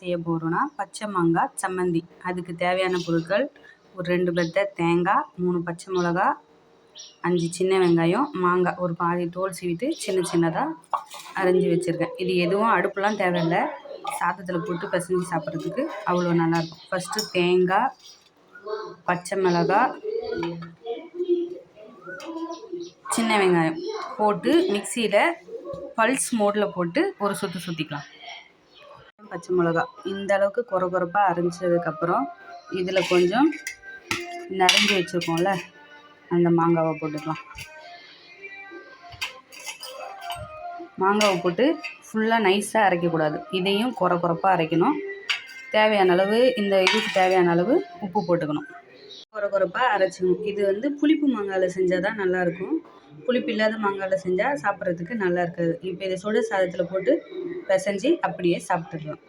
செய்ய போகிறோன்னா பச்சை மாங்காய் சம்மந்தி. அதுக்கு தேவையான பொருட்கள் ஒரு ரெண்டு பெத்த தேங்காய் மூணு பச்சை மிளகா அஞ்சு சின்ன வெங்காயம் மாங்காய். ஒரு பாதி தோல் சீவிட்டு சின்ன சின்னதாக அரிஞ்சு வச்சுருக்கேன். இது எதுவும் அடுப்புலாம் தேவையில்லை. சாதத்தில் போட்டு பிசைஞ்சு சாப்பிட்றதுக்கு அவ்வளோ நல்லாயிருக்கும். ஃபஸ்ட்டு தேங்காய் பச்சை மிளகாய் சின்ன வெங்காயம் போட்டு மிக்சியில் பல்ஸ் மோடில் போட்டு ஒரு சுற்று சுற்றிக்கலாம் பச்சை மிளகா. இந்த அளவுக்கு குறை குறைப்பாக அரைஞ்சதுக்கப்புறம் இதில் கொஞ்சம் நிறைஞ்சி வச்சுருக்கோம்ல அந்த மாங்காவை போட்டுக்கலாம். மாங்காவை போட்டு ஃபுல்லாக நைஸாக அரைக்கக்கூடாது இதையும் குறை குறைப்பாக அரைக்கணும். தேவையான அளவு இந்த இதுக்கு தேவையான அளவு உப்பு போட்டுக்கணும். குறை குறைப்பாக அரைச்சிக்கணும். இது வந்து புளிப்பு மாங்காயில் செஞ்சால் தான் நல்லாயிருக்கும் புளிப்பு இல்லாத மாங்காயில் செஞ்சால் சாப்பிட்றதுக்கு நல்லா இருக்காது. இப்போ இதை சுட சாதத்தில் போட்டு பிசைஞ்சி அப்படியே சாப்பிட்டுடலாம்.